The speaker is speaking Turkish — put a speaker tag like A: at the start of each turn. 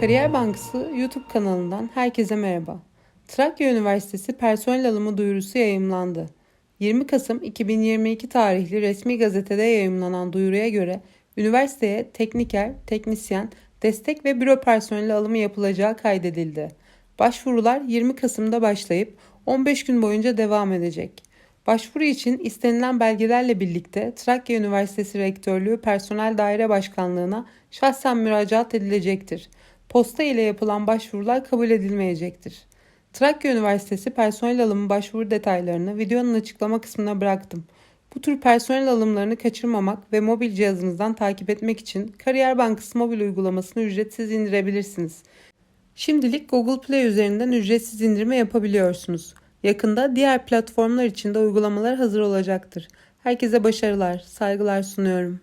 A: Kariyer Bankası YouTube kanalından herkese merhaba. Trakya Üniversitesi personel alımı duyurusu yayımlandı. 20 Kasım 2022 tarihli resmi gazetede yayımlanan duyuruya göre üniversiteye tekniker, teknisyen, destek ve büro personeli alımı yapılacağı kaydedildi. Başvurular 20 Kasım'da başlayıp 15 gün boyunca devam edecek. Başvuru için istenilen belgelerle birlikte Trakya Üniversitesi Rektörlüğü Personel Daire Başkanlığı'na şahsen müracaat edilecektir. Posta ile yapılan başvurular kabul edilmeyecektir. Trakya Üniversitesi personel alımı başvuru detaylarını videonun açıklama kısmına bıraktım. Bu tür personel alımlarını kaçırmamak ve mobil cihazınızdan takip etmek için Kariyer Bankası mobil uygulamasını ücretsiz indirebilirsiniz. Şimdilik Google Play üzerinden ücretsiz indirme yapabiliyorsunuz. Yakında diğer platformlar için de uygulamalar hazır olacaktır. Herkese başarılar, saygılar sunuyorum.